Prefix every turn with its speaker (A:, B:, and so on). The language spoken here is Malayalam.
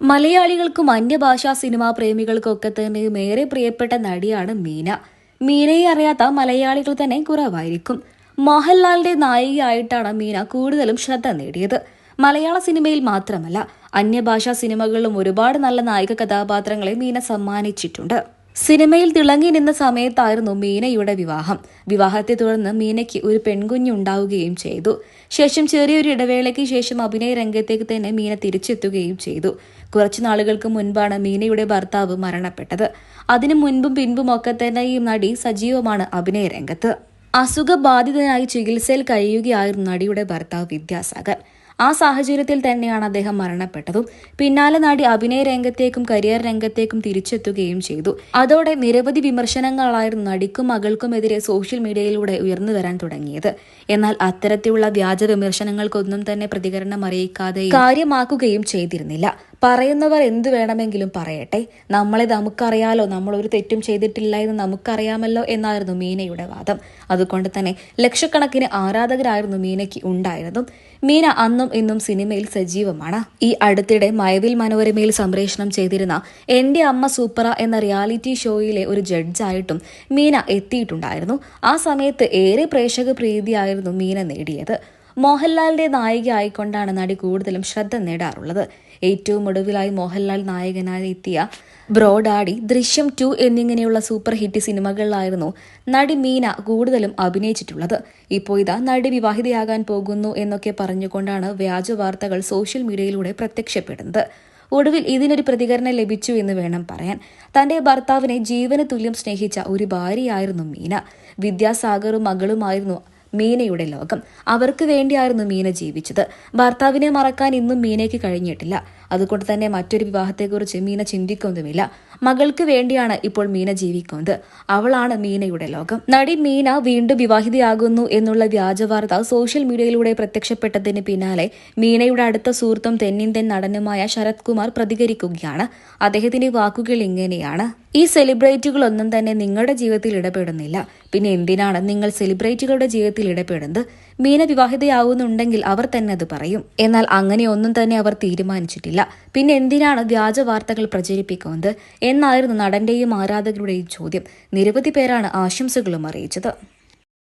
A: മലയാളികൾക്കും അന്യഭാഷാ സിനിമാ പ്രേമികൾക്കൊക്കെ തന്നെ ഏറെ പ്രിയപ്പെട്ട നടിയാണ് മീന. മീനയെ അറിയാത്ത മലയാളികൾ തന്നെ കുറവായിരിക്കും. മോഹൻലാലിന്റെ നായികയായിട്ടാണ് മീന കൂടുതലും ശ്രദ്ധ നേടിയത്. മലയാള സിനിമയിൽ മാത്രമല്ല അന്യഭാഷാ സിനിമകളിലും ഒരുപാട് നല്ല നായിക കഥാപാത്രങ്ങളെ മീന സമ്മാനിച്ചിട്ടുണ്ട്. സിനിമയിൽ തിളങ്ങി നിന്ന സമയത്തായിരുന്നു മീനയുടെ വിവാഹം. വിവാഹത്തെ തുടർന്ന് മീനയ്ക്ക് ഒരു പെൺകുഞ്ഞുണ്ടാവുകയും ചെയ്തു. ശേഷം ചെറിയൊരു ഇടവേളയ്ക്ക് ശേഷം അഭിനയ രംഗത്തേക്ക് തന്നെ മീന തിരിച്ചെത്തുകയും ചെയ്തു. കുറച്ചു നാളുകൾക്ക് മുൻപാണ് മീനയുടെ ഭർത്താവ് മരണപ്പെട്ടത്. അതിനു മുൻപും പിൻപും ഒക്കെ തന്നെ ഈ നടി സജീവമാണ് അഭിനയ രംഗത്ത്. അസുഖബാധിതനായി ചികിത്സയിൽ കഴിയുകയായിരുന്നു നടിയുടെ ഭർത്താവ് വിദ്യാസാഗർ. ആ സാഹചര്യത്തിൽ തന്നെയാണ് അദ്ദേഹം മരണപ്പെട്ടതും. പിന്നാലെ നാടി അഭിനയ രംഗത്തേക്കും കരിയർ രംഗത്തേക്കും തിരിച്ചെത്തുകയും ചെയ്തു. അതോടെ നിരവധി വിമർശനങ്ങളായിരുന്നു നടിക്കും മകൾക്കുമെതിരെ സോഷ്യൽ മീഡിയയിലൂടെ ഉയർന്നു വരാൻ തുടങ്ങിയത്. എന്നാൽ അത്തരത്തിലുള്ള വ്യാജ വിമർശനങ്ങൾക്കൊന്നും തന്നെ പ്രതികരണം അറിയിക്കാതെ കാര്യമാക്കുകയും ചെയ്തിരുന്നില്ല. പറയുന്നവർ എന്ത് വേണമെങ്കിലും പറയട്ടെ. നമ്മളെ നമുക്കറിയാലോ നമ്മൾ ഒരു തെറ്റും ചെയ്തിട്ടില്ല എന്ന് നമുക്കറിയാമല്ലോ എന്നായിരുന്നു മീനയുടെ വാദം. അതുകൊണ്ട് തന്നെ ലക്ഷക്കണക്കിന് ആരാധകരായിരുന്നു മീനയ്ക്ക് ഉണ്ടായിരുന്നതും. മീന അന്നും ഇന്നും സിനിമയിൽ സജീവമാണ്. ഈ അടുത്തിടെ മയവിൽ മനോരമയിൽ സംപ്രേഷണം ചെയ്തിരുന്ന എന്റെ അമ്മ സൂപ്പറ എന്ന റിയാലിറ്റി ഷോയിലെ ഒരു ജഡ്ജായിട്ടും മീന എത്തിയിട്ടുണ്ടായിരുന്നു. ആ സമയത്ത് ഏറെ പ്രേക്ഷക പ്രീതിയായിരുന്നു മീന നേടിയത്. മോഹൻലാലിന്റെ നായിക ആയിക്കൊണ്ടാണ് നടി കൂടുതലും ശ്രദ്ധ നേടാറുള്ളത്. ഏറ്റവും ഒടുവിലായി മോഹൻലാൽ നായകനായി എത്തിയ ബ്രോഡാഡി ദൃശ്യം ടു എന്നിങ്ങനെയുള്ള സൂപ്പർ ഹിറ്റ് സിനിമകളിലായിരുന്നു നടി മീന കൂടുതലും അഭിനയിച്ചിട്ടുള്ളത്. ഇപ്പോൾ ഇതാ നടി വിവാഹിതയാകാൻ പോകുന്നു എന്നൊക്കെ പറഞ്ഞുകൊണ്ടാണ് വ്യാജ വാർത്തകൾ സോഷ്യൽ മീഡിയയിലൂടെ പ്രത്യക്ഷപ്പെടുന്നത്. ഒടുവിൽ ഇതിനൊരു പ്രതികരണം ലഭിച്ചു എന്ന് വേണം പറയാൻ. തന്റെ ഭർത്താവിനെ ജീവന തുല്യം സ്നേഹിച്ച ഒരു ഭാര്യയായിരുന്നു മീന. വിദ്യാസാഗറും മകളുമായിരുന്നു മീനയുടെ ലോകം. അവർക്ക് വേണ്ടിയായിരുന്നു മീന ജീവിച്ചത്. ഭർത്താവിനെ മറക്കാൻ ഇന്നും മീനയ്ക്ക് കഴിഞ്ഞിട്ടില്ല. അതുകൊണ്ട് തന്നെ മറ്റൊരു വിവാഹത്തെക്കുറിച്ച് മീന ചിന്തിക്കൊന്നുമില്ല. മകൾക്ക് വേണ്ടിയാണ് ഇപ്പോൾ മീന ജീവിക്കുന്നത്. അവളാണ് മീനയുടെ ലോകം. നടി മീന വീണ്ടും വിവാഹിതയാകുന്നു എന്നുള്ള വ്യാജവാർത്ത സോഷ്യൽ മീഡിയയിലൂടെ പ്രത്യക്ഷപ്പെട്ടതിന് പിന്നാലെ മീനയുടെ അടുത്ത സുഹൃത്തും തെന്നിന്ത്യൻ നടനുമായ ശരത് കുമാർ പ്രതികരിക്കുകയാണ്. അദ്ദേഹത്തിന്റെ വാക്കുകൾ ഇങ്ങനെയാണ്. ഈ സെലിബ്രിറ്റികളൊന്നും തന്നെ നിങ്ങളുടെ ജീവിതത്തിൽ ഇടപെടുന്നില്ല. പിന്നെ എന്തിനാണ് നിങ്ങൾ സെലിബ്രിറ്റികളുടെ ജീവിതത്തിൽ ഇടപെടുന്നത്? മീന വിവാഹിതയാവുന്നുണ്ടെങ്കിൽ അവർ തന്നെ അത് പറയും. എന്നാൽ അങ്ങനെ ഒന്നും തന്നെ അവർ തീരുമാനിച്ചിട്ടില്ല. പിന്നെ എന്തിനാണ് വ്യാജ വാർത്തകൾ പ്രചരിപ്പിക്കുന്നത്? എന്നായിരുന്നു നടന്റെയും ആരാധകരുടെയും ചോദ്യം. നിരവധി പേരാണ് ആശംസകളും അറിയിച്ചത്.